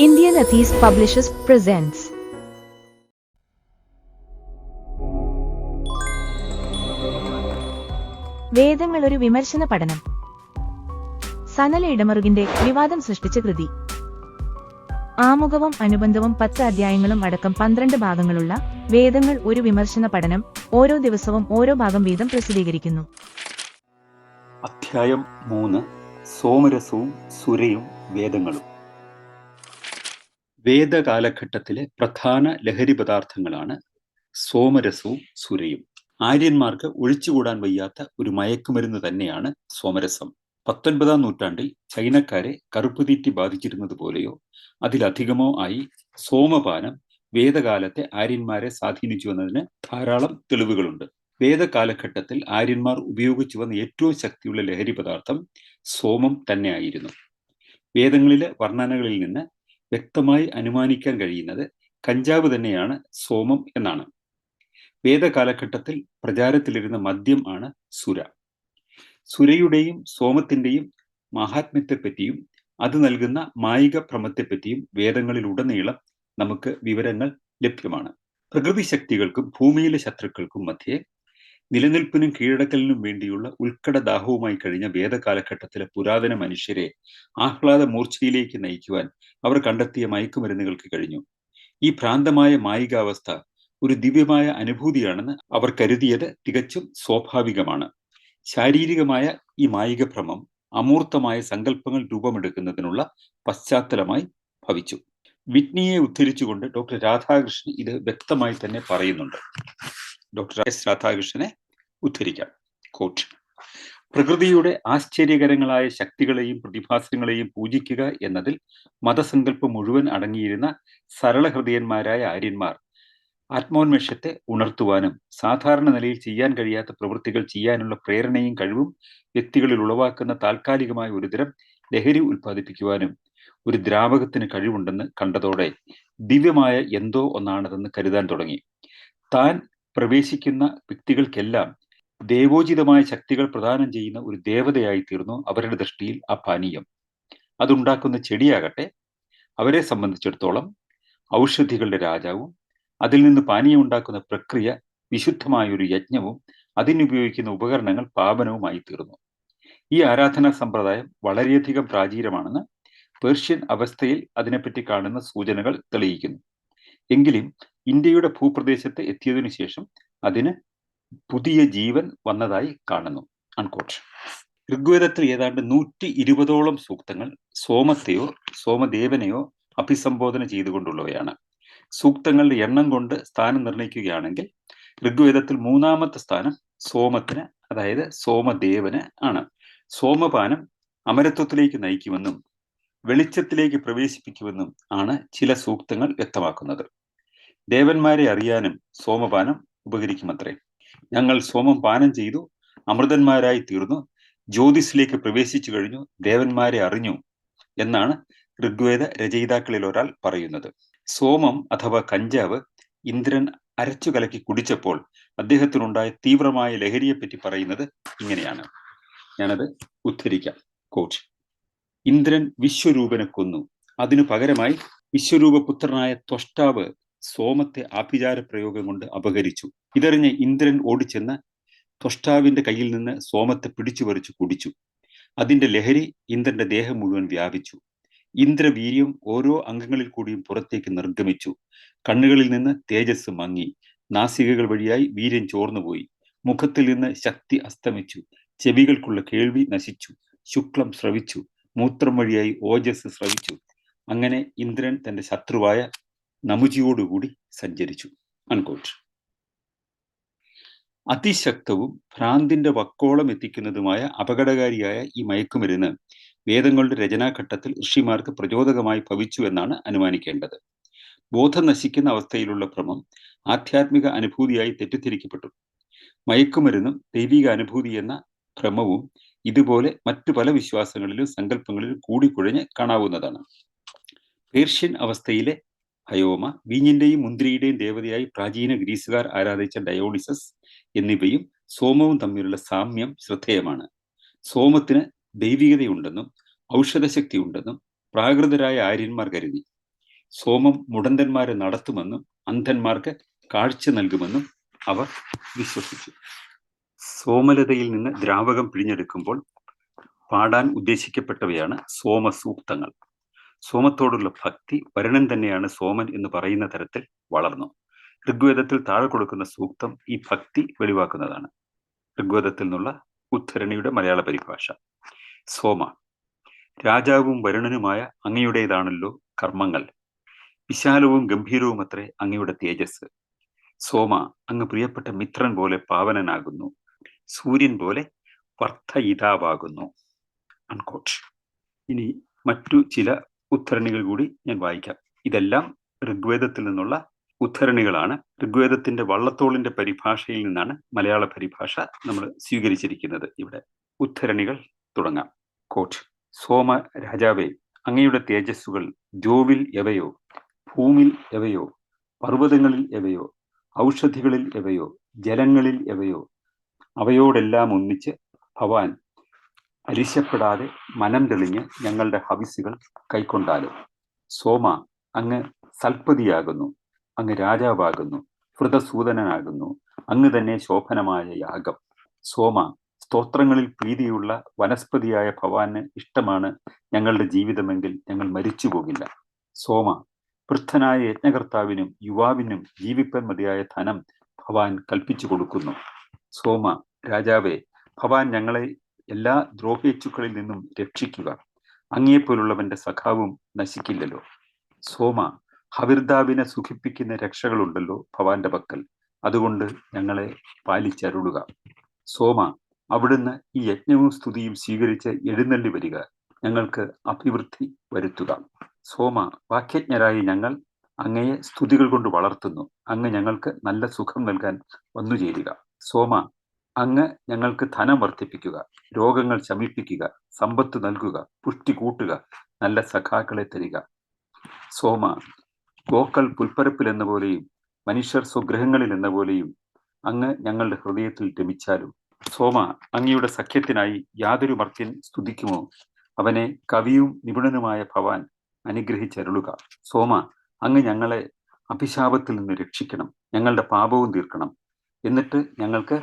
Indian Atheist Publishers presents. വേദങ്ങൾ ഒരു വിമർശന പഠനം. സനല ഇടമറുകിന്റെ വിവാദം സൃഷ്ടിച്ച കൃതി. ആമുഖവും അനുബന്ധവും പത്ത് അധ്യായങ്ങളും അടക്കം പന്ത്രണ്ട് ഭാഗങ്ങളുള്ള വേദങ്ങൾ ഒരു വിമർശന പഠനം ഓരോ ദിവസവും ഓരോ ഭാഗം വീതം പ്രസിദ്ധീകരിക്കുന്നു. അധ്യായം മൂന്ന്. സോമരസവും സുരയും വേദങ്ങളും. വേദകാലഘട്ടത്തിലെ പ്രധാന ലഹരി പദാർത്ഥങ്ങളാണ് സോമരസവും സുരയും. ആര്യന്മാർക്ക് ഒഴിച്ചുകൂടാൻ വയ്യാത്ത ഒരു മയക്കുമരുന്ന് തന്നെയാണ് സോമരസം. പത്തൊൻപതാം നൂറ്റാണ്ടിൽ ചൈനക്കാരെ കറുപ്പുതീറ്റി ബാധിച്ചിരുന്നത് പോലെയോ അതിലധികമോ ആയി സോമപാനം വേദകാലത്തെ ആര്യന്മാരെ സ്വാധീനിച്ചു എന്നതിന് ധാരാളം തെളിവുകളുണ്ട്. വേദകാലഘട്ടത്തിൽ ആര്യന്മാർ ഉപയോഗിച്ചു വന്ന ഏറ്റവും ശക്തിയുള്ള ലഹരി പദാർത്ഥം സോമം തന്നെയായിരുന്നു. വേദങ്ങളിലെ വർണനകളിൽ നിന്ന് വ്യക്തമായി അനുമാനിക്കാൻ കഴിയുന്നത് കഞ്ചാവ് തന്നെയാണ് സോമം എന്നാണ്. വേദകാലഘട്ടത്തിൽ പ്രചാരത്തിലിരുന്ന മദ്യം ആണ് സുര. സുരയുടെയും സോമത്തിന്റെയും മഹാത്മ്യത്തെപ്പറ്റിയും അത് നൽകുന്ന മായിക ഭ്രമത്തെപ്പറ്റിയും വേദങ്ങളിലുടനീളം നമുക്ക് വിവരങ്ങൾ ലഭ്യമാണ്. പ്രകൃതി ശക്തികൾക്കും ഭൂമിയിലെ ശത്രുക്കൾക്കും മധ്യേ നിലനിൽപ്പിനും കീഴടക്കലിനും വേണ്ടിയുള്ള ഉത്കടദാഹവുമായി കഴിഞ്ഞ വേദകാലഘട്ടത്തിലെ പുരാതന മനുഷ്യരെ ആഹ്ലാദ മൂർച്ചയിലേക്ക് നയിക്കുവാൻ അവർ കണ്ടെത്തിയ മയക്കുമരുന്നുകൾക്ക് കഴിഞ്ഞു. ഈ ഭ്രാന്തമായ മായികാവസ്ഥ ഒരു ദിവ്യമായ അനുഭൂതിയാണെന്ന് അവർ കരുതിയത് തികച്ചും സ്വാഭാവികമാണ്. ശാരീരികമായ ഈ മായിക ഭ്രമം അമൂർത്തമായ സങ്കല്പങ്ങൾ രൂപമെടുക്കുന്നതിനുള്ള പശ്ചാത്തലമായി ഭവിച്ചു. വിറ്റ്നിയെ ഉദ്ധരിച്ചുകൊണ്ട് ഡോക്ടർ രാധാകൃഷ്ണൻ ഇത് വ്യക്തമായി തന്നെ പറയുന്നുണ്ട്. Doctor S. രാധാകൃഷ്ണനെ ഉദ്ധരിക്കാം. കോട്ട് പ്രകൃതിയുടെ ആശ്ചര്യകരങ്ങളായ ശക്തികളെയും പ്രതിഭാസങ്ങളെയും പൂജിക്കുക എന്നതിൽ മതസങ്കല്പം മുഴുവൻ അടങ്ങിയിരുന്ന സരളഹൃദയന്മാരായ ആര്യന്മാർ ആത്മോന്മേഷത്തെ ഉണർത്തുവാനും സാധാരണ നിലയിൽ ചെയ്യാൻ കഴിയാത്ത പ്രവൃത്തികൾ ചെയ്യാനുള്ള പ്രേരണയും കഴിവും വ്യക്തികളിൽ ഉളവാക്കുന്ന താൽക്കാലികമായ ഒരുതരം ലഹരി ഉൽപ്പാദിപ്പിക്കുവാനും ഒരു ദ്രാവകത്തിന് കഴിവുണ്ടെന്ന് കണ്ടതോടെ ദിവ്യമായ എന്തോ ഒന്നാണതെന്ന് കരുതാൻ തുടങ്ങി. താൻ പ്രവേശിക്കുന്ന വ്യക്തികൾക്കെല്ലാം ദേവോചിതമായ ശക്തികൾ പ്രദാനം ചെയ്യുന്ന ഒരു ദേവതയായി തീർന്നു അവരുടെ ദൃഷ്ടിയിൽ ആ പാനീയം അതുണ്ടാക്കുന്ന ചെടിയാകട്ടെ അവരെ സംബന്ധിച്ചിടത്തോളം ഔഷധികളുടെ രാജാവും അതിൽ നിന്ന് പാനീയം ഉണ്ടാക്കുന്ന പ്രക്രിയ വിശുദ്ധമായ ഒരു യജ്ഞവും അതിനുപയോഗിക്കുന്ന ഉപകരണങ്ങൾ പാപനവുമായി തീർന്നു ഈ ആരാധനാ സമ്പ്രദായം വളരെയധികം പ്രാചീനമാണെന്ന് പേർഷ്യൻ അവസ്ഥയിൽ അതിനെപ്പറ്റി കാണുന്ന സൂചനകൾ തെളിയിക്കുന്നു. എങ്കിലും ഇന്ത്യയുടെ ഭൂപ്രദേശത്ത് എത്തിയതിനു ശേഷം അതിന് പുതിയ ജീവൻ വന്നതായി കാണുന്നു. അൺകോട്ട് ഋഗ്വേദത്തിൽ ഏതാണ്ട് നൂറ്റി ഇരുപതോളം സൂക്തങ്ങൾ സോമത്തെയോ സോമദേവനെയോ അഭിസംബോധന ചെയ്തുകൊണ്ടുള്ളവയാണ്. സൂക്തങ്ങളുടെ എണ്ണം കൊണ്ട് സ്ഥാനം നിർണയിക്കുകയാണെങ്കിൽ ഋഗ്വേദത്തിൽ മൂന്നാമത്തെ സ്ഥാനം സോമത്തിന് അതായത് സോമദേവന് ആണ്. സോമപാനം അമരത്വത്തിലേക്ക് നയിക്കുമെന്നും വെളിച്ചത്തിലേക്ക് പ്രവേശിപ്പിക്കുമെന്നും ആണ് ചില സൂക്തങ്ങൾ വ്യക്തമാക്കുന്നത്. ദേവന്മാരെ അറിയാനും സോമപാനം ഉപകരിക്കുമത്രേ. ഞങ്ങൾ സോമം പാനം ചെയ്തു അമൃതന്മാരായി തീർന്നു ജ്യോതിസിലേക്ക് പ്രവേശിച്ചു കഴിഞ്ഞു ദേവന്മാരെ അറിഞ്ഞു എന്നാണ് ഋഗ്വേദ രചയിതാക്കളിൽ ഒരാൾ പറയുന്നത്. സോമം അഥവാ കഞ്ചാവ് ഇന്ദ്രൻ അരച്ചു കലക്കി കുടിച്ചപ്പോൾ അദ്ദേഹത്തിനുണ്ടായ തീവ്രമായ ലഹരിയെപ്പറ്റി പറയുന്നത് ഇങ്ങനെയാണ്. ഞാനത് ഉദ്ധരിക്കാം. കോച്ച്. ഇന്ദ്രൻ വിശ്വരൂപനെ കൊന്നു. അതിനു പകരമായി വിശ്വരൂപപുത്രനായ ത്വഷ്ടാവ് സോമത്തെ ആഭിചാര പ്രയോഗം കൊണ്ട് അപഹരിച്ചു. ഇതറിഞ്ഞ് ഇന്ദ്രൻ ഓടിച്ചെന്ന് ത്വഷ്ടാവിന്റെ കയ്യിൽ നിന്ന് സോമത്തെ പിടിച്ചു പറിച്ചു കുടിച്ചു. അതിന്റെ ലഹരി ഇന്ദ്രന്റെ ദേഹം മുഴുവൻ വ്യാപിച്ചു. ഇന്ദ്രവീര്യം ഓരോ അംഗങ്ങളിൽ കൂടിയും പുറത്തേക്ക് നിർഗമിച്ചു. കണ്ണുകളിൽ നിന്ന് തേജസ് മങ്ങി. നാസികകൾ വഴിയായി വീര്യം ചോർന്നുപോയി. മുഖത്തിൽ നിന്ന് ശക്തി അസ്തമിച്ചു. ചെവികൾക്കുള്ള കേൾവി നശിച്ചു. ശുക്ലം സ്രവിച്ചു. മൂത്രം വഴിയായി ഓജസ് സ്രവിച്ചു. അങ്ങനെ ഇന്ദ്രൻ തന്റെ ശത്രുവായ നമുജിയോടുകൂടി സഞ്ചരിച്ചു. അൺകോട്ട് അതിശക്തവും ഭ്രാന്തിന്റെ വക്കോളം എത്തിക്കുന്നതുമായ അപകടകാരിയായ ഈ മയക്കുമരുന്ന് വേദങ്ങളുടെ രചനാഘട്ടത്തിൽ ഋഷിമാർക്ക് പ്രചോദകമായി ഭവിച്ചു എന്നാണ് അനുമാനിക്കേണ്ടത്. ബോധം നശിക്കുന്ന അവസ്ഥയിലുള്ള ഭ്രമം ആധ്യാത്മിക അനുഭൂതിയായി തെറ്റിദ്ധരിക്കപ്പെട്ടു. മയക്കുമരുന്നും ദൈവിക അനുഭൂതി എന്ന ഭ്രമവും ഇതുപോലെ മറ്റു പല വിശ്വാസങ്ങളിലും സങ്കല്പങ്ങളിലും കൂടിക്കുഴഞ്ഞ് കാണാവുന്നതാണ്. പേർഷ്യൻ അവസ്ഥയിലെ ഹയോമ വീഞ്ഞിന്റെയും മുന്തിരിയുടെയും ദേവതയായി പ്രാചീന ഗ്രീസുകാർ ആരാധിച്ച ഡയോണിസസ് എന്നിവയും സോമവും തമ്മിലുള്ള സാമ്യം ശ്രദ്ധേയമാണ്. സോമത്തിന് ദൈവികതയുണ്ടെന്നും ഔഷധശക്തി ഉണ്ടെന്നും പ്രാകൃതരായ ആര്യന്മാർ കരുതി. സോമം മുടന്തന്മാരെ നടത്തുമെന്നും അന്ധന്മാർക്ക് കാഴ്ച നൽകുമെന്നും അവർ വിശ്വസിച്ചു. സോമലതയിൽ നിന്ന് ദ്രാവകം പിഴിഞ്ഞെടുക്കുമ്പോൾ പാടാൻ ഉദ്ദേശിക്കപ്പെട്ടവയാണ് സോമസൂക്തങ്ങൾ. സോമത്തോടുള്ള ഭക്തി വരുണൻ തന്നെയാണ് സോമൻ എന്ന് പറയുന്ന തരത്തിൽ വളർന്നു. ഋഗ്വേദത്തിൽ താഴെ കൊടുക്കുന്ന സൂക്തം ഈ ഭക്തി വെളിവാക്കുന്നതാണ്. ഋഗ്വേദത്തിൽ നിന്നുള്ള ഉദ്ധരണിയുടെ മലയാള പരിഭാഷ. സോമ രാജാവും വരുണനുമായ അങ്ങയുടേതാണല്ലോ കർമ്മങ്ങൾ. വിശാലവും ഗംഭീരവും അത്രേ അങ്ങയുടെ തേജസ് സോമ അങ്ങ് പ്രിയപ്പെട്ട മിത്രൻ പോലെ പാവനനാകുന്നു. സൂര്യൻ പോലെ വർദ്ധയിതാവാകുന്നു. അൺകോട്ട്. ഇനി മറ്റു ചില ഉദ്ധരണികൾ കൂടി ഞാൻ വായിക്കാം. ഇതെല്ലാം ഋഗ്വേദത്തിൽ നിന്നുള്ള ഉദ്ധരണികളാണ്. ഋഗ്വേദത്തിന്റെ വള്ളത്തോളിന്റെ പരിഭാഷയിൽ നിന്നാണ് മലയാള പരിഭാഷ നമ്മൾ സ്വീകരിച്ചിരിക്കുന്നത്. ഇവിടെ ഉദ്ധരണികൾ തുടങ്ങാം. കോട്ട് സോമ രാജാവേ അങ്ങയുടെ തേജസ്സുകൾ ജോവിൽ എവയോ ഭൂമിൽ എവയോ പർവതങ്ങളിൽ എവയോ ഔഷധികളിൽ എവയോ ജലങ്ങളിൽ എവയോ അവയോടെല്ലാം ഒന്നിച്ച് ഭവാൻ അരിശപ്പെടാതെ മനം തെളിഞ്ഞ് ഞങ്ങളുടെ ഹവിസുകൾ കൈക്കൊണ്ടാലും. സോമ അങ്ങ് സൽപതിയാകുന്നു അങ്ങ് രാജാവാകുന്നു ഹൃതസൂദനനാകുന്നു അങ്ങ് തന്നെ ശോഭനമായ യാഗം. സോമ സ്തോത്രങ്ങളിൽ പ്രീതിയുള്ള വനസ്പതിയായ ഭവാന് ഇഷ്ടമാണ് ഞങ്ങളുടെ ജീവിതമെങ്കിൽ ഞങ്ങൾ മരിച്ചു പോകില്ല സോമ വൃദ്ധനായ യജ്ഞകർത്താവിനും യുവാവിനും ജീവിപ്പൻ മതിയായ ധനം ഭവാൻ കൽപ്പിച്ചു കൊടുക്കുന്നു. സോമ രാജാവേ ഭവാൻ ഞങ്ങളെ എല്ലാ ദ്രോഹേച്ചുക്കളിൽ നിന്നും രക്ഷിക്കുക. അങ്ങേപ്പോലുള്ളവന്റെ സഖാവും നശിക്കില്ലല്ലോ. സോമ ഹവിർദാവിനെ സുഖിപ്പിക്കുന്ന രക്ഷകളുണ്ടല്ലോ ഭവാന്റെ പക്കൽ. അതുകൊണ്ട് ഞങ്ങളെ പാലിച്ചരുളുക. സോമ അവിടുന്ന് ഈ യജ്ഞവും സ്തുതിയും സ്വീകരിച്ച് എഴുന്നള്ളി വരിക. ഞങ്ങൾക്ക് അഭിവൃദ്ധി വരുത്തുക. സോമ വാക്യജ്ഞരായി ഞങ്ങൾ അങ്ങയെ സ്തുതികൾ കൊണ്ട് വളർത്തുന്നു. അങ്ങ് ഞങ്ങൾക്ക് നല്ല സുഖം നൽകാൻ വന്നു ചേരുക സോമ അങ്ങ് ഞങ്ങൾക്ക് ധനം വർദ്ധിപ്പിക്കുക രോഗങ്ങൾ ശമിപ്പിക്കുക സമ്പത്ത് നൽകുക പുഷ്ടി കൂട്ടുക നല്ല സഖാക്കളെ തരിക. സോമ ഗോക്കൾ പുൽപ്പരപ്പിൽ എന്ന പോലെയും മനുഷ്യർ സ്വഗ്രഹങ്ങളിൽ എന്ന പോലെയും അങ്ങ് ഞങ്ങളുടെ ഹൃദയത്തിൽ രമിച്ചാലും സോമ അങ്ങയുടെ സഖ്യത്തിനായി യാതൊരു മർത്യൻ സ്തുതിക്കുമോ? അവനെ കവിയും നിപുണനുമായ ഭവാൻ അനുഗ്രഹിച്ചരുളുക. സോമ അങ്ങ് ഞങ്ങളെ അഭിശാപത്തിൽ നിന്ന് രക്ഷിക്കണം. ഞങ്ങളുടെ പാപവും തീർക്കണം. എന്നിട്ട് ഞങ്ങൾക്ക്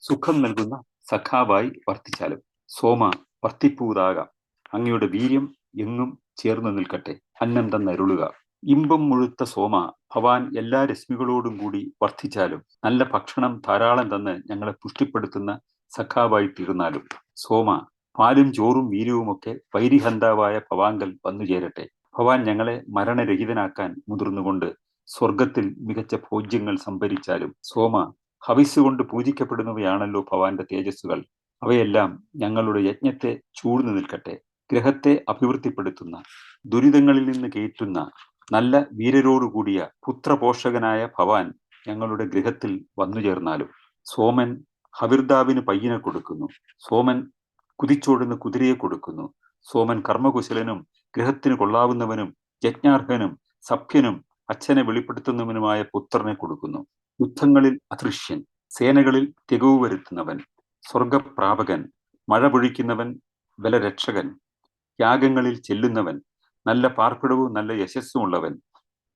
സുഖം നൽകുന്ന സഖാവായി വർത്തിച്ചാലും. സോമ വർത്തിപ്പൂതാകാം. അങ്ങയുടെ വീര്യം എങ്ങും ചേർന്ന് നിൽക്കട്ടെ. അന്നം തന്നരുളുക. ഇമ്പം മുഴുത്ത സോമ ഭവാൻ എല്ലാ രശ്മികളോടും കൂടി വർദ്ധിച്ചാലും നല്ല ഭക്ഷണം ധാരാളം തന്ന് ഞങ്ങളെ പുഷ്ടിപ്പെടുത്തുന്ന സഖാവായി തീർന്നാലും. സോമ പാലും ചോറും വീര്യവുമൊക്കെ വൈരിഹന്താവായ ഭവാങ്കൽ വന്നു ചേരട്ടെ. ഭവാൻ ഞങ്ങളെ മരണരഹിതനാക്കാൻ മുതിർന്നുകൊണ്ട് സ്വർഗത്തിൽ മികച്ച ഭോജ്യങ്ങൾ സംഭരിച്ചാലും സോമ ഹവിസ് കൊണ്ട് പൂജിക്കപ്പെടുന്നവയാണല്ലോ ഭവാന്റെ തേജസ്സുകൾ. അവയെല്ലാം ഞങ്ങളുടെ യജ്ഞത്തെ ചൂഴ്ന്നു നിൽക്കട്ടെ ഗ്രഹത്തെ അഭിവൃദ്ധിപ്പെടുത്തുന്ന ദുരിതങ്ങളിൽ നിന്ന് കയറ്റുന്ന നല്ല വീരരോടുകൂടിയ പുത്രപോഷകനായ ഭവാൻ ഞങ്ങളുടെ ഗൃഹത്തിൽ വന്നു ചേർന്നാലും. സോമൻ ഹവിർദാവിന് പയ്യനെ കൊടുക്കുന്നു. സോമൻ കുതിച്ചോടുന്ന കുതിരയെ കൊടുക്കുന്നു. സോമൻ കർമ്മകുശലനും ഗൃഹത്തിന് കൊള്ളാവുന്നവനും യജ്ഞാർഹനും സഭ്യനും അച്ഛനെ വെളിപ്പെടുത്തുന്നവനുമായ പുത്രനെ കൊടുക്കുന്നു. യുദ്ധങ്ങളിൽ അദൃശ്യൻ സേനകളിൽ തികവ് വരുത്തുന്നവൻ സ്വർഗപ്രാപകൻ മഴ പൊഴിക്കുന്നവൻ ബലരക്ഷകൻ യാഗങ്ങളിൽ ചെല്ലുന്നവൻ നല്ല പാർപ്പിടവും നല്ല യശസ്സുമുള്ളവൻ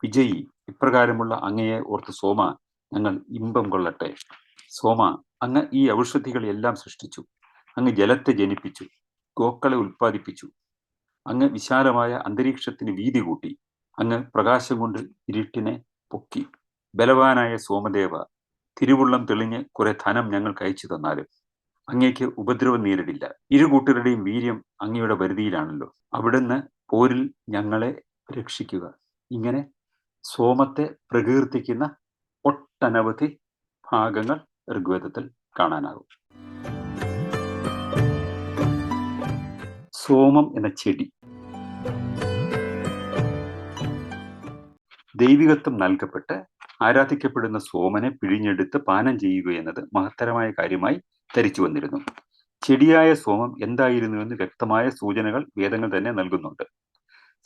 വിജയി ഇപ്രകാരമുള്ള അങ്ങയെ ഓർത്ത് സോമ ഞങ്ങൾ ഇമ്പം കൊള്ളട്ടെ. സോമ അങ്ങ് ഈ ഔഷധികളെല്ലാം സൃഷ്ടിച്ചു. അങ്ങ് ജലത്തെ ജനിപ്പിച്ചു. ഗോക്കളെ ഉൽപ്പാദിപ്പിച്ചു. അങ്ങ് വിശാലമായ അന്തരീക്ഷത്തിന് വീതി കൂട്ടി. അങ്ങ് പ്രകാശം കൊണ്ട് ഇരുട്ടിനെ പൊക്കി. ബലവാനായ സോമദേവ തിരുവുള്ളം തെളിഞ്ഞ് കുറെ ധനം ഞങ്ങൾക്ക് അയച്ചു തന്നാലും അങ്ങേക്ക് ഉപദ്രവം നേരിടില്ല. ഇരു കൂട്ടരുടെയും വീര്യം അങ്ങയുടെ പരിധിയിലാണല്ലോ. അവിടുന്ന് പോരിൽ ഞങ്ങളെ രക്ഷിക്കുക. ഇങ്ങനെ സോമത്തെ പ്രകീർത്തിക്കുന്ന ഒട്ടനവധി ഭാഗങ്ങൾ ഋഗ്വേദത്തിൽ കാണാനാകും. സോമം എന്ന ചെടി ദൈവികത്വം നൽകപ്പെട്ട് ആരാധിക്കപ്പെടുന്ന സോമനെ പിഴിഞ്ഞെടുത്ത് പാനം ചെയ്യുക എന്നത് മഹത്തരമായ കാര്യമായി ധരിച്ചു വന്നിരുന്നു. ചെടിയായ സോമം എന്തായിരുന്നുവെന്ന് വ്യക്തമായ സൂചനകൾ വേദങ്ങൾ തന്നെ നൽകുന്നുണ്ട്.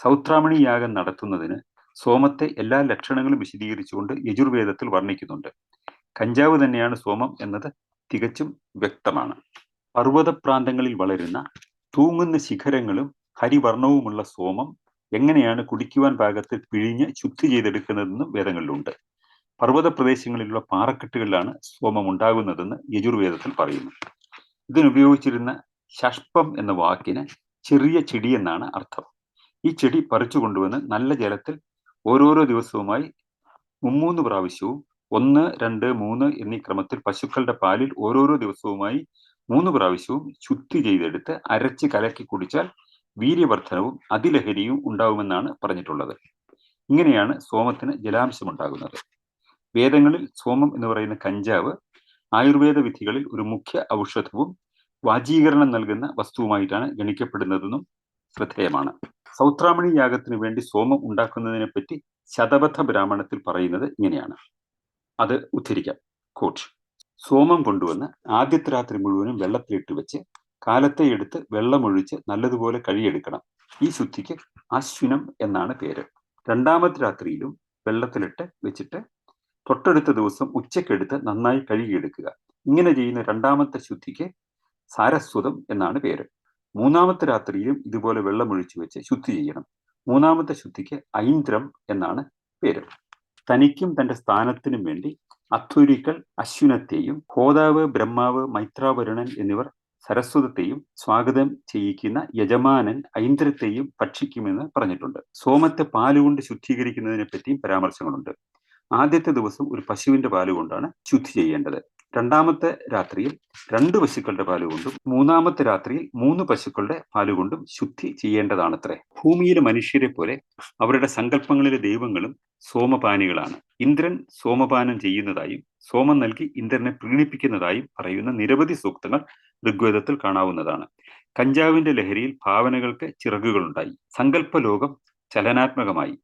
സൗത്രാമണി യാഗം നടത്തുന്നതിന് സോമത്തെ എല്ലാ ലക്ഷണങ്ങളും വിശദീകരിച്ചുകൊണ്ട് യജുർവേദത്തിൽ വർണിക്കുന്നുണ്ട്. കഞ്ചാവ് തന്നെയാണ് സോമം എന്നത് തികച്ചും വ്യക്തമാണ്. പർവത പ്രാന്തങ്ങളിൽ വളരുന്ന തൂങ്ങുന്ന ശിഖരങ്ങളും ഹരിവർണവുമുള്ള സോമം എങ്ങനെയാണ് കുടിക്കുവാൻ പാകത്തിൽ പിഴിഞ്ഞ് ശുദ്ധി ചെയ്തെടുക്കുന്നതെന്നും വേദങ്ങളിലുണ്ട്. പർവത പ്രദേശങ്ങളിലുള്ള പാറക്കെട്ടുകളിലാണ് സോമം ഉണ്ടാകുന്നതെന്ന് യജുർവേദത്തിൽ പറയുന്നു. ഇതിനുപയോഗിച്ചിരുന്ന ശഷ്പം എന്ന വാക്കിന് ചെറിയ ചെടി എന്നാണ് അർത്ഥം. ഈ ചെടി പറിച്ചു കൊണ്ടുവന്ന് നല്ല ജലത്തിൽ ഓരോരോ ദിവസവുമായി മുമ്മൂന്ന് പ്രാവശ്യവും ഒന്ന് രണ്ട് മൂന്ന് എന്നീ ക്രമത്തിൽ പശുക്കളുടെ പാലിൽ ഓരോരോ ദിവസവുമായി മൂന്ന് പ്രാവശ്യവും ശുദ്ധി ചെയ്തെടുത്ത് അരച്ച് കലക്കി കുടിച്ചാൽ വീര്യവർദ്ധനവും അതിലഹരിയും ഉണ്ടാവുമെന്നാണ് പറഞ്ഞിട്ടുള്ളത്. ഇങ്ങനെയാണ് സോമത്തിന് ജലാംശം ഉണ്ടാകുന്നത് വേദങ്ങളിൽ സോമം എന്ന് പറയുന്ന കഞ്ചാവ് ആയുർവേദ വിധികളിൽ ഒരു മുഖ്യ ഔഷധവും വാജീകരണം നൽകുന്ന വസ്തുവുമായിട്ടാണ് ഗണിക്കപ്പെടുന്നതെന്നും ശ്രദ്ധേയമാണ്. സൗത്രാമണി യാഗത്തിന് വേണ്ടി സോമം ഉണ്ടാക്കുന്നതിനെ പറ്റി ശതബദ്ധ ബ്രാഹ്മണത്തിൽ പറയുന്നത് ഇങ്ങനെയാണ്. അത് ഉദ്ധരിക്കാം. കോട്ട് സോമം കൊണ്ടുവന്ന് ആദ്യത്തെ രാത്രി മുഴുവനും വെള്ളത്തിലിട്ട് വെച്ച് കാലത്തെ എടുത്ത് വെള്ളമൊഴിച്ച് നല്ലതുപോലെ കഴിയെടുക്കണം ഈ ശുദ്ധിക്ക് അശ്വിനം എന്നാണ് പേര്. രണ്ടാമത്തെ രാത്രിയിലും വെള്ളത്തിലിട്ട് വെച്ചിട്ട് തൊട്ടടുത്ത ദിവസം ഉച്ചക്കെടുത്ത് നന്നായി കഴുകിയെടുക്കുക. ഇങ്ങനെ ചെയ്യുന്ന രണ്ടാമത്തെ ശുദ്ധിക്ക് സാരസ്വതം എന്നാണ് പേര്. മൂന്നാമത്തെ രാത്രിയിലും ഇതുപോലെ വെള്ളമൊഴിച്ചു വെച്ച് ശുദ്ധി ചെയ്യണം. മൂന്നാമത്തെ ശുദ്ധിക്ക് ഐന്ദ്രം എന്നാണ് പേര്. തനിക്കും തന്റെ സ്ഥാനത്തിനും വേണ്ടി അധുരിക്കൽ അശ്വിനത്തെയും ഹോതാവ് ബ്രഹ്മാവ് മൈത്രാവരുണൻ എന്നിവർ സരസ്വതത്തെയും സ്വാഗതം ചെയ്യിക്കുന്ന യജമാനൻ ഐന്ദ്രത്തെയും ഭക്ഷിക്കുമെന്ന് പറഞ്ഞിട്ടുണ്ട്. സോമത്തെ പാലുകൊണ്ട് ശുദ്ധീകരിക്കുന്നതിനെ പറ്റിയും പരാമർശങ്ങളുണ്ട്. ആദ്യത്തെ ദിവസം ഒരു പശുവിന്റെ പാൽ കൊണ്ടാണ് ശുദ്ധി ചെയ്യേണ്ടത്. രണ്ടാമത്തെ രാത്രിയിൽ രണ്ട് പശുക്കളുടെ പാലുകൊണ്ടും മൂന്നാമത്തെ രാത്രിയിൽ മൂന്ന് പശുക്കളുടെ പാലുകൊണ്ടും ശുദ്ധി ചെയ്യേണ്ടതാണത്രേ. ഭൂമിയിലെ മനുഷ്യരെ പോലെ അവരുടെ സങ്കല്പങ്ങളിലെ ദൈവങ്ങളും സോമപാനികളാണ്. ഇന്ദ്രൻ സോമപാനം ചെയ്യുന്നതായും സോമം നൽകി ഇന്ദ്രനെ പ്രീണിപ്പിക്കുന്നതായും പറയുന്ന നിരവധി സൂക്തങ്ങൾ ഋഗ്വേദത്തിൽ കാണാവുന്നതാണ്. കഞ്ചാവിന്റെ ലഹരിയിൽ ഭാവനകൾക്ക് ചിറകുകളുണ്ടായി. സങ്കല്പ ലോകം ചലനാത്മകമായി.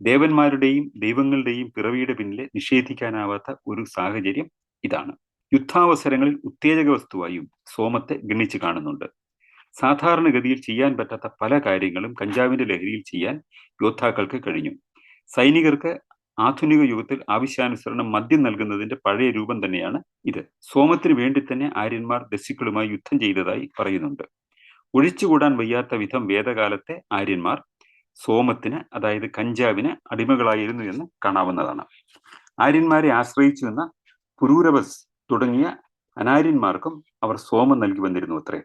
ദേവന്മാരുടെയും ദൈവങ്ങളുടെയും പിറവിയുടെ പിന്നിലെ നിഷേധിക്കാനാവാത്ത ഒരു സാഹചര്യം ഇതാണ്. യുദ്ധാവസരങ്ങളിൽ ഉത്തേജക വസ്തുവായും സോമത്തെ ഗണിച്ചു കാണുന്നുണ്ട്. സാധാരണഗതിയിൽ ചെയ്യാൻ പറ്റാത്ത പല കാര്യങ്ങളും കഞ്ചാവിന്റെ ലഹരിയിൽ ചെയ്യാൻ യോദ്ധാക്കൾക്ക് കഴിഞ്ഞു. സൈനികർക്ക് ആധുനിക യുഗത്തിൽ ആവശ്യാനുസരണം മദ്യം നൽകുന്നതിന്റെ പഴയ രൂപം തന്നെയാണ് ഇത്. സോമത്തിന് വേണ്ടി തന്നെ ആര്യന്മാർ ദസ്യുക്കളുമായി യുദ്ധം ചെയ്തതായി പറയുന്നുണ്ട്. ഒഴിച്ചുകൂടാൻ വയ്യാത്ത വിധം വേദകാലത്തെ ആര്യന്മാർ സോമത്തിന് അതായത് കഞ്ചാവിന് അടിമകളായിരുന്നു എന്ന് കാണാവുന്നതാണ്. ആര്യന്മാരെ ആശ്രയിച്ചു എന്ന പുരൂരവസ് തുടങ്ങിയ അനാര്യന്മാർക്കും അവർ സോമം നൽകി വന്നിരുന്നു അത്രേ.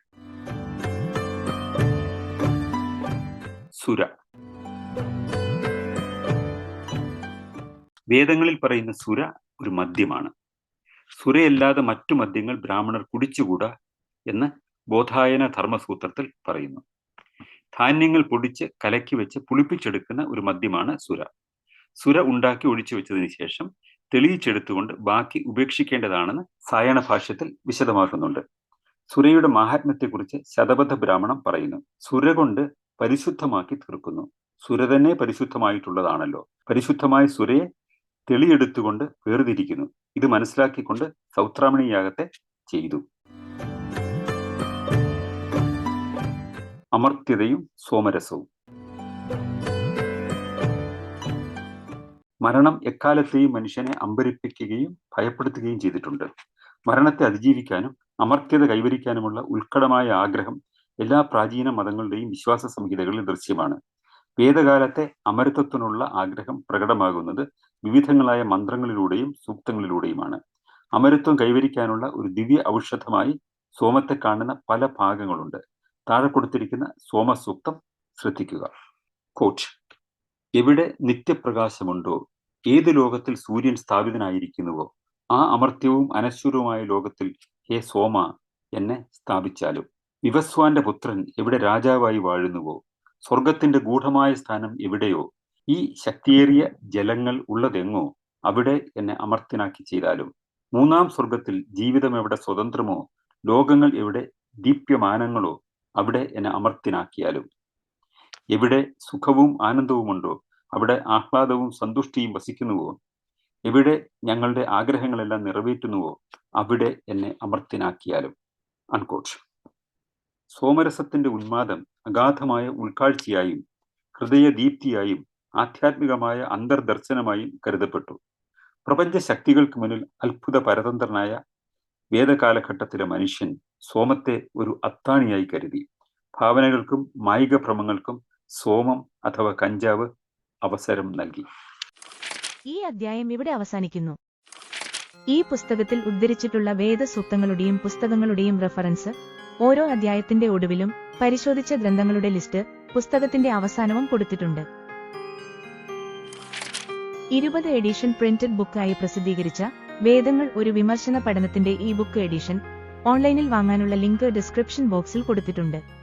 സുര. വേദങ്ങളിൽ പറയുന്ന സുര ഒരു മദ്യമാണ്. സുരയല്ലാതെ മറ്റു മദ്യങ്ങൾ ബ്രാഹ്മണർ കുടിച്ചുകൂടാ എന്ന് ബോധായന ധർമ്മസൂത്രത്തിൽ പറയുന്നു. ധാന്യങ്ങൾ പൊടിച്ച് കലക്കി വെച്ച് പുളിപ്പിച്ചെടുക്കുന്ന ഒരു മദ്യമാണ് സുര. സുര ഉണ്ടാക്കി ഒഴിച്ചു വെച്ചതിന് ശേഷം തെളിയിച്ചെടുത്തുകൊണ്ട് ബാക്കി ഉപേക്ഷിക്കേണ്ടതാണെന്ന് സായണ ഭാഷ്യത്തിൽ വിശദമാക്കുന്നുണ്ട്. സുരയുടെ മാഹാത്മ്യത്തെക്കുറിച്ച് ശതബദ്ധ ബ്രാഹ്മണം പറയുന്നു. സുര കൊണ്ട് പരിശുദ്ധമാക്കി തീർക്കുന്നു. സുര തന്നെ പരിശുദ്ധമായിട്ടുള്ളതാണല്ലോ. പരിശുദ്ധമായ സുരയെ തെളിയെടുത്തുകൊണ്ട് വേർതിരിക്കുന്നു. ഇത് മനസ്സിലാക്കിക്കൊണ്ട് സൗത്രാമണി യാഗത്തെ ചെയ്തു. അമർത്യതയും സോമരസവും. മരണം എക്കാലത്തെയും മനുഷ്യനെ അമ്പരിപ്പിക്കുകയും ഭയപ്പെടുത്തുകയും ചെയ്തിട്ടുണ്ട്. മരണത്തെ അതിജീവിക്കാനും അമർത്യത കൈവരിക്കാനുമുള്ള ഉത്കടമായ ആഗ്രഹം എല്ലാ പ്രാചീന മതങ്ങളുടെയും വിശ്വാസ സംഹിതകളിൽ ദൃശ്യമാണ്. വേദകാലത്തെ അമരത്വത്തിനുള്ള ആഗ്രഹം പ്രകടമാകുന്നത് വിവിധങ്ങളായ മന്ത്രങ്ങളിലൂടെയും സൂക്തങ്ങളിലൂടെയുമാണ്. അമരത്വം കൈവരിക്കാനുള്ള ഒരു ദിവ്യ ഔഷധമായി സോമത്തെ കാണുന്ന പല ഭാഗങ്ങളുണ്ട്. താഴെ കൊടുത്തിരിക്കുന്ന സോമസൂക്തം ശ്രദ്ധിക്കുക. കോച്ച് എവിടെ നിത്യപ്രകാശമുണ്ടോ ഏത് ലോകത്തിൽ സൂര്യൻ സ്ഥാപിതനായിരിക്കുന്നുവോ ആ അമർത്യവും അനശ്വരവുമായ ലോകത്തിൽ ഹേ സോമ എന്നെ സ്ഥാപിച്ചാലും. വിവസ്വാന്റെ പുത്രൻ എവിടെ രാജാവായി വാഴുന്നുവോ സ്വർഗത്തിന്റെ ഗൂഢമായ സ്ഥാനം എവിടെയോ ഈ ശക്തിയേറിയ ജലങ്ങൾ ഉള്ളതെങ്ങോ അവിടെ എന്നെ അമർത്യനാക്കി ചെയ്താലും. മൂന്നാം സ്വർഗത്തിൽ ജീവിതം എവിടെ സ്വതന്ത്രമോ ലോകങ്ങൾ എവിടെ ദീപ്യമാനങ്ങളോ അവിടെ എന്നെ അമർത്തിനാക്കിയാലും. എവിടെ സുഖവും ആനന്ദവുമുണ്ടോ അവിടെ ആഹ്ലാദവും സന്തുഷ്ടിയും വസിക്കുന്നുവോ? എവിടെ ഞങ്ങളുടെ ആഗ്രഹങ്ങളെല്ലാം നിറവേറ്റുന്നുവോ അവിടെ എന്നെ അമർത്തിനാക്കിയാലും. അൺകോട്ട് സോമരസത്തിന്റെ ഉന്മാദം അഗാധമായ ഉൾക്കാഴ്ചയായും ഹൃദയദീപ്തിയായും ആധ്യാത്മികമായ അന്തർദർശനമായും കരുതപ്പെട്ടു. പ്രപഞ്ച ശക്തികൾക്ക് മുന്നിൽ അത്ഭുത പരതന്ത്രനായ വേദകാലഘട്ടത്തിലെ മനുഷ്യൻ സോമത്തെ ഒരു അത്താണിയായി കരുതി. ഭാവനകൾക്കും മായിക ഭ്രമങ്ങൾക്കും സോമം അഥവാ കഞ്ചാവ് അവസരം നൽകി. ഈ അധ്യായം ഇവിടെ അവസാനിക്കുന്നു. ഈ പുസ്തകത്തിൽ ഉദ്ധരിച്ചിട്ടുള്ള വേദസൂക്തങ്ങളുടെയും പുസ്തകങ്ങളുടെയും റെഫറൻസ് ഓരോ അധ്യായത്തിന്റെ ഒടുവിലും പരിശോധിച്ച ഗ്രന്ഥങ്ങളുടെ ലിസ്റ്റ് പുസ്തകത്തിന്റെ അവസാനവും കൊടുത്തിട്ടുണ്ട്. ഇരുപത് എഡിഷൻ പ്രിന്റഡ് ബുക്കായി പ്രസിദ്ധീകരിച്ച വേദങ്ങൾ ഒരു വിമർശന പഠനത്തിന്റെ ഈ ബുക്ക് എഡിഷൻ ഓൺലൈനിൽ വാങ്ങാനുള്ള ലിങ്ക് ഡിസ്ക്രിപ്ഷൻ ബോക്സിൽ കൊടുത്തിട്ടുണ്ട്